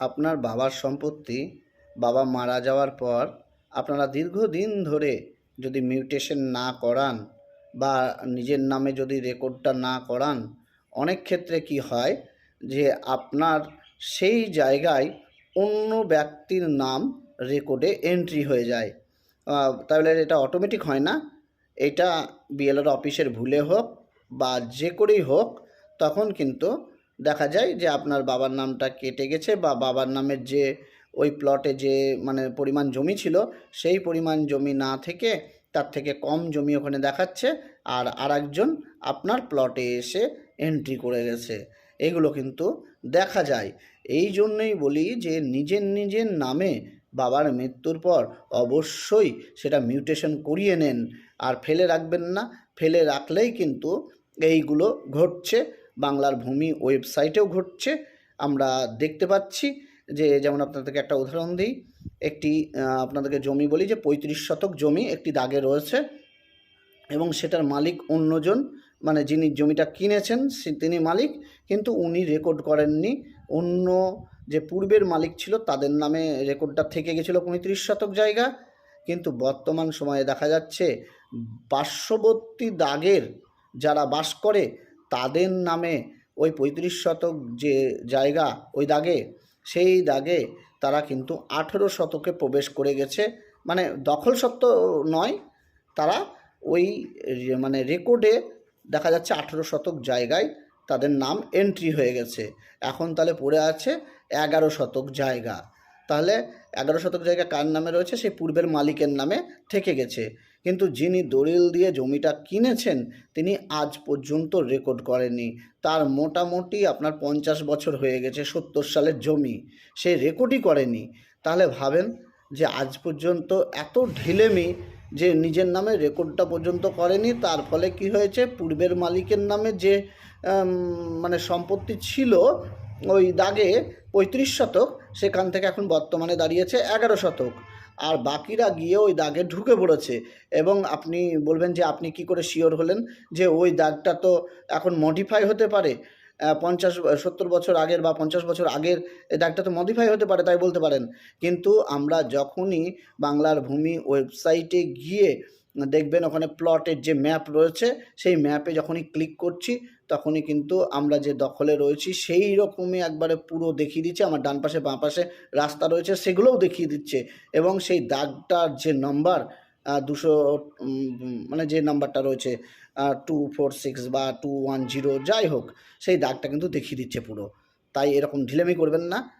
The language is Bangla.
আপনার বাবার সম্পত্তি বাবা মারা যাওয়ার পর আপনারা দীর্ঘদিন ধরে যদি মিউটেশন না করান বা নিজের নামে যদি রেকর্ডটা না করান, অনেক ক্ষেত্রে কি হয় যে আপনার সেই জায়গায় অন্য ব্যক্তির নাম রেকর্ডে এন্ট্রি হয়ে যায়। তাহলে এটা অটোমেটিক হয় না। এটা বিএলআর অফিসের ভুলে হোক বা যে করেই হোক, তখন কিন্তু দেখা যায় যে আপনার বাবার নামটা কেটে গেছে বা বাবার নামের যে ওই প্লটে যে মানে পরিমাণ জমি ছিল, সেই পরিমাণ জমি না থেকে তার থেকে কম জমি ওখানে দেখাচ্ছে আর আরেকজন আপনার প্লটে এসে এন্ট্রি করে গেছে। এগুলো কিন্তু দেখা যায়। এই জন্যই বলি যে নিজের নিজের নামে বাবার মৃত্যুর পর অবশ্যই সেটা মিউটেশন করিয়ে নেন। আর ফেলে রাখবেন না। ফেলে রাখলেই কিন্তু এইগুলো ঘটছে। বাংলার ভূমি ওয়েবসাইটেও ঘটছে। আমরা দেখতে পাচ্ছি যে, যেমন আপনাদেরকে একটা উদাহরণ দিই, একটি আপনাদেরকে জমি বলি যে, পঁয়ত্রিশ শতক জমি একটি দাগে রয়েছে এবং সেটার মালিক অন্যজন মানে যিনি জমিটা কিনেছেন তিনি মালিক, কিন্তু উনি রেকর্ড করেননি। অন্য যে পূর্বের মালিক ছিল, তাদের নামে রেকর্ডটা থেকে গেছিল পঁয়ত্রিশ শতক জায়গা। কিন্তু বর্তমান সময়ে দেখা যাচ্ছে, পার্শ্ববর্তী দাগের যারা বাস করে তাদের নামে ওই পঁয়ত্রিশ শতক যে জায়গা ওই দাগে, সেই দাগে তারা কিন্তু আঠেরো শতকে প্রবেশ করে গেছে। মানে দখল সত্ত্ব নয়, তারা ওই মানে রেকর্ডে দেখা যাচ্ছে আঠেরো শতক জায়গায় তাদের নাম এন্ট্রি হয়ে গেছে। এখন তাহলে পড়ে আছে এগারো শতক জায়গা। তাহলে এগারো শতক জায়গা কার নামে রয়েছে? সেই পূর্বের মালিকের নামে থেকে গেছে। কিন্তু যিনি দলিল দিয়ে জমিটা কিনেছেন, তিনি আজ পর্যন্ত রেকর্ড করেনি তার মোটামুটি আপনার পঞ্চাশ বছর হয়ে গেছে সত্তর সালের জমি। সে রেকর্ডই করেনি। তাহলে ভাবেন যে আজ পর্যন্ত এত ঢিলেমি যে নিজের নামে রেকর্ডটা পর্যন্ত করেনি, তার ফলে কি হয়েছে? পূর্বের মালিকের নামে যে মানে সম্পত্তি ছিল ওই দাগে পঁয়ত্রিশ শতক, সেখান থেকে এখন বর্তমানে দাঁড়িয়েছে এগারো শতক। আর বাকিরা গিয়ে ওই দাগে ঢুকে পড়েছে। এবং আপনি বলবেন যে আপনি কি করে শিওর হলেন যে ওই দাগটা তো এখন মডিফাই হতে পারে? পঞ্চাশ, সত্তর বছর আগের বা পঞ্চাশ বছর আগের দাগটা তো মডিফাই হতে পারে, তাই বলতে পারেন। কিন্তু আমরা যখনই বাংলার ভূমি ওয়েবসাইটে গিয়ে দেখবেন ওখানে প্লটের যে ম্যাপ রয়েছে, সেই ম্যাপে যখনই ক্লিক করছি, তখনই কিন্তু আমরা যে দখলে রয়েছি সেই রকমই একবারে পুরো দেখিয়ে দিচ্ছে। আমার ডান পাশে, বাঁ পাশে রাস্তা রয়েছে, সেগুলোও দেখিয়ে দিচ্ছে। এবং সেই দাগটার যে নম্বর দুশো মানে যে নাম্বারটা রয়েছে টু ফোর সিক্স বা টু ওয়ান জিরো যাই হোক, সেই দাগটা কিন্তু দেখিয়ে দিচ্ছে পুরো। তাই এরকম ঢিলেমি করবেন না।